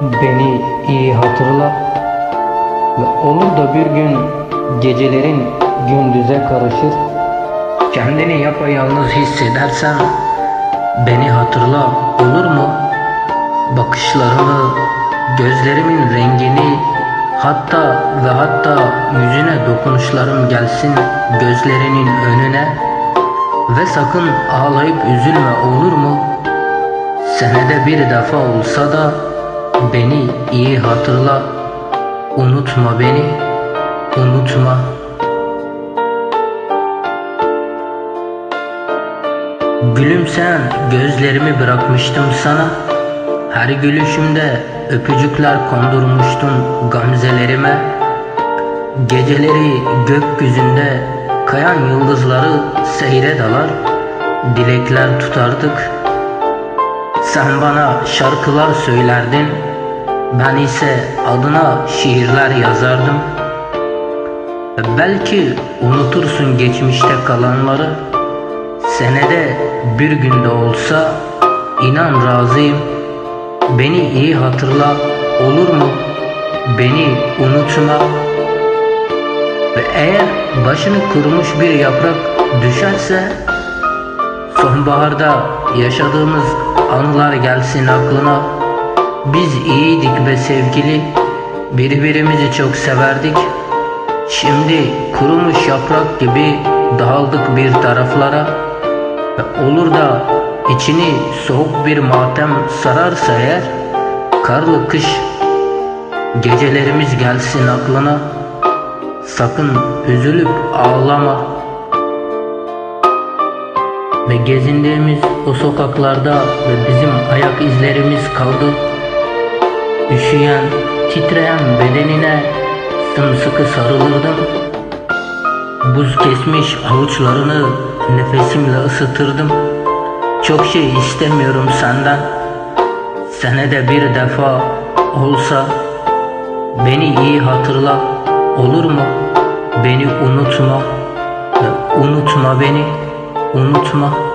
Beni iyi hatırla ve olur da bir gün gecelerin gündüze karışır. Kendini yapayalnız hissedersen beni hatırla olur mu? Bakışlarımı, gözlerimin rengini hatta ve hatta yüzüne dokunuşlarım gelsin gözlerinin önüne ve sakın ağlayıp üzülme olur mu? Senede bir defa olsa da beni iyi hatırla. Unutma beni, unutma. Gülüm sen gözlerimi bırakmıştım sana. Her gülüşümde öpücükler kondurmuştun gamzelerime. Geceleri gökyüzünde kayan yıldızları seyre dalar. Dilekler tutardık. Sen bana şarkılar söylerdin. Ben ise adına şiirler yazardım. Belki unutursun geçmişte kalanları. Senede bir günde olsa inan razıyım. Beni iyi hatırla olur mu? Beni unutma. Ve eğer başını kurumuş bir yaprak düşerse sonbaharda yaşadığımız anılar gelsin aklına. Biz iyiydik be sevgili, birbirimizi çok severdik. Şimdi kurumuş yaprak gibi dağıldık bir taraflara. Ve olur da içini soğuk bir matem sararsa eğer, karlı kış gecelerimiz gelsin aklına. Sakın üzülüp ağlama. Ve gezindiğimiz o sokaklarda ve bizim ayak izlerimiz kaldı. Üşüyen, titreyen bedenine sımsıkı sarılırdım. Buz kesmiş avuçlarını nefesimle ısıtırdım. Çok şey istemiyorum senden. Senede bir defa olsa beni iyi hatırla olur mu? Beni unutma unutma beni unutma.